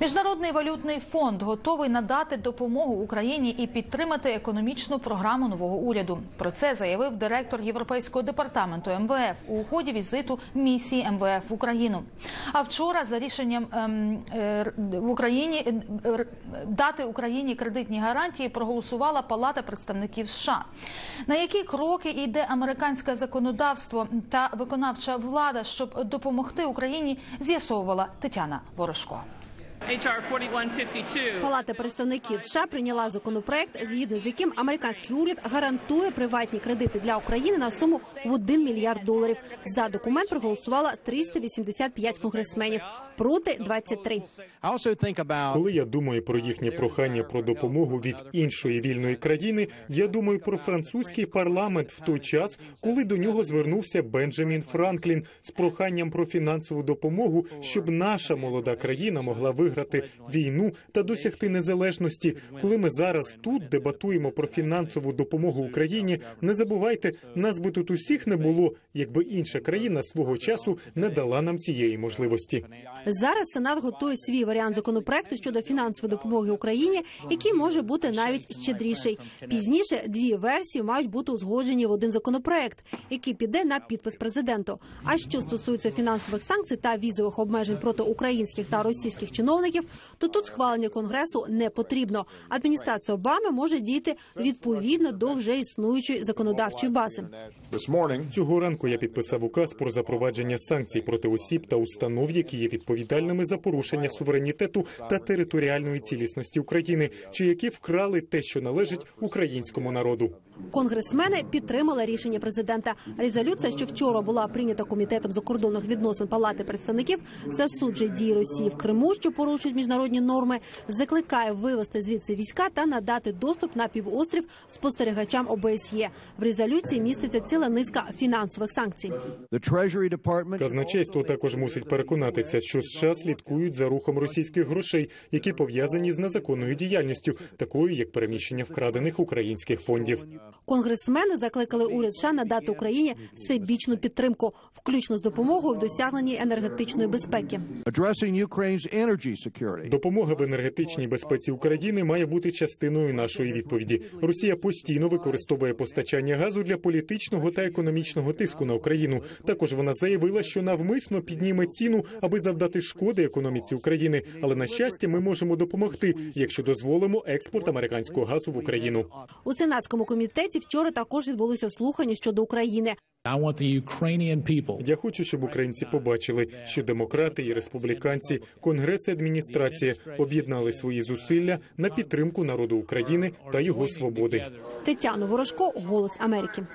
Міжнародний валютний фонд готовий надати допомогу Україні і підтримати економічну програму нового уряду. Про це заявив директор Європейського департаменту МВФ у ході візиту місії МВФ в Україну. А вчора за рішенням ем, е, в Україні е, дати Україні кредитні гарантії проголосувала Палата представників США. На які кроки йде американське законодавство та виконавча влада, щоб допомогти Україні, з'ясовувала Тетяна Ворожко. HR 4152. Палата представників США прийняла законопроект, згідно з яким американський уряд гарантує приватні кредити для України на суму в 1 мільярд доларів. За документ проголосувало 385 конгресменів проти 23. I also Коли я думаю про їхнє прохання про допомогу від іншої вільної країни, я думаю про французький парламент в той час, коли до нього звернувся Бенджамін Франклін з проханням про фінансову допомогу, щоб наша молода країна могла виграти війну та досягти незалежності. Коли ми зараз тут дебатуємо про фінансову допомогу Україні, не забувайте, нас би тут усіх не було, якби інша країна свого часу не дала нам цієї можливості. Зараз Сенат готує свій варіант законопроекту щодо фінансової допомоги Україні, який може бути навіть щедріший. Пізніше дві версії мають бути узгоджені в один законопроект, який піде на підпис президенту. А що стосується фінансових санкцій та візових обмежень проти українських та російських чиновників, то тут схвалення конгресу не потрібно. Адміністрація Обами може діяти відповідно до вже існуючої законодавчої бази. Цього ранку я підписав указ про запровадження санкцій проти осіб та установ, які є відповідальними за порушення суверенітету та територіальної цілісності України, чи які вкрали те, що належить українському народу. Конгресмени підтримали рішення президента. Резолюція, що вчора була прийнята комітетом закордонних відносин Палати представників, засуджує дії Росії в Криму, що порушують міжнародні норми, закликає вивести звідси війська та надати доступ на півострів спостерігачам ОБСЄ. В резолюції міститься ціла низка фінансових санкцій. Казначейство також мусить переконатися, що США слідкують за рухом російських грошей, які пов'язані з незаконною діяльністю, такою як переміщення вкрадених українських фондів. Конгресмени закликали уряд США надати Україні всебічну підтримку, включно з допомогою в досягненні енергетичної безпеки. Допомога в енергетичній безпеці України має бути частиною нашої відповіді. Росія постійно використовує постачання газу для політичного та економічного тиску на Україну. Також вона заявила, що навмисно підніме ціну, аби завдати шкоди економіці України. Але на щастя, ми можемо допомогти, якщо дозволимо експорт американського газу в Україну. У сенатському комітеті вчора також відбулися слухання щодо України. Я хочу, щоб українці побачили, що демократи і республіканці, конгрес і адміністрація об'єднали свої зусилля на підтримку народу України та його свободи. Тетяна Ворожко, Голос Америки.